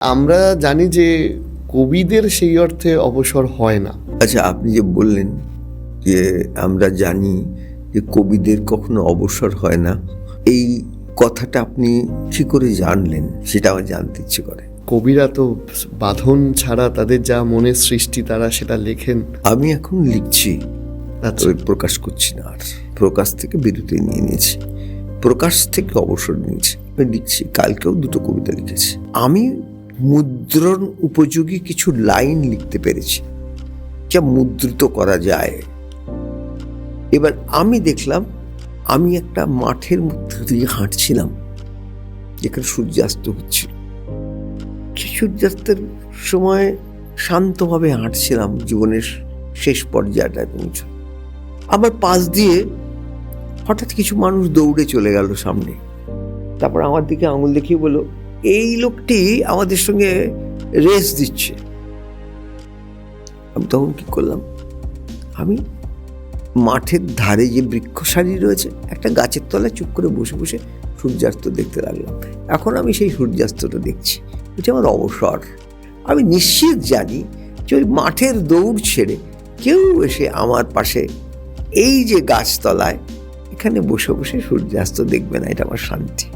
আমরা জানি যে কবিদের সেই অর্থে অবসর হয় না। আচ্ছা আপনি যে বললেন যে আমরা জানি যে কবিদের কখনো অবসর হয় না এই কথাটা আপনি কি করে জানলেন? সেটা আমার জানতে ইচ্ছে করে। কবিরা তো বাঁধন ছাড়া তাদের যা মনের সৃষ্টি তারা সেটা লেখেন। আমি এখন লিখছি। আচ্ছা। প্রকাশ করছি না আর। প্রকাশ থেকে বিরতি নিয়ে নিয়েছি। প্রকাশ থেকে অবসর নিয়েছি। আমি লিখছি কালকেও দুটো কবিতা লিখেছি। আমি মুদ্রণ উপযোগী কিছু লাইন লিখতে পেরেছি, যা মুদ্রিত করা যায়। এবার আমি দেখলাম, আমি একটা মাঠের মধ্যে দিয়ে হাঁটছিলাম, যেখানে সূর্যাস্ত হচ্ছিল। সূর্যাস্তের সময় শান্তভাবে হাঁটছিলাম জীবনের শেষ পর্যায়টায় পৌঁছে আমার পাশ দিয়ে হঠাৎ কিছু মানুষ দৌড়ে চলে গেল সামনে। তারপর আমার দিকে আঙুল দেখিয়ে বলল এই লোকটি আমাদের সঙ্গে রেস দিচ্ছে। আমি তখন কি করলাম? আমি মাঠের ধারে যে বৃক্ষ সারি রয়েছে, একটা গাছের তলায় চুপ করে বসে বসে সূর্যাস্ত দেখতে লাগলাম। এখন আমি সেই সূর্যাস্তটা দেখছি। এটা আমার অবসর। আমি নিশ্চিত জানি যে ওই মাঠের দৌড় ছেড়ে কেউ এসে আমার পাশে এই যে গাছতলায় এখানে বসে বসে সূর্যাস্ত দেখবে না, এটা আমার শান্তি।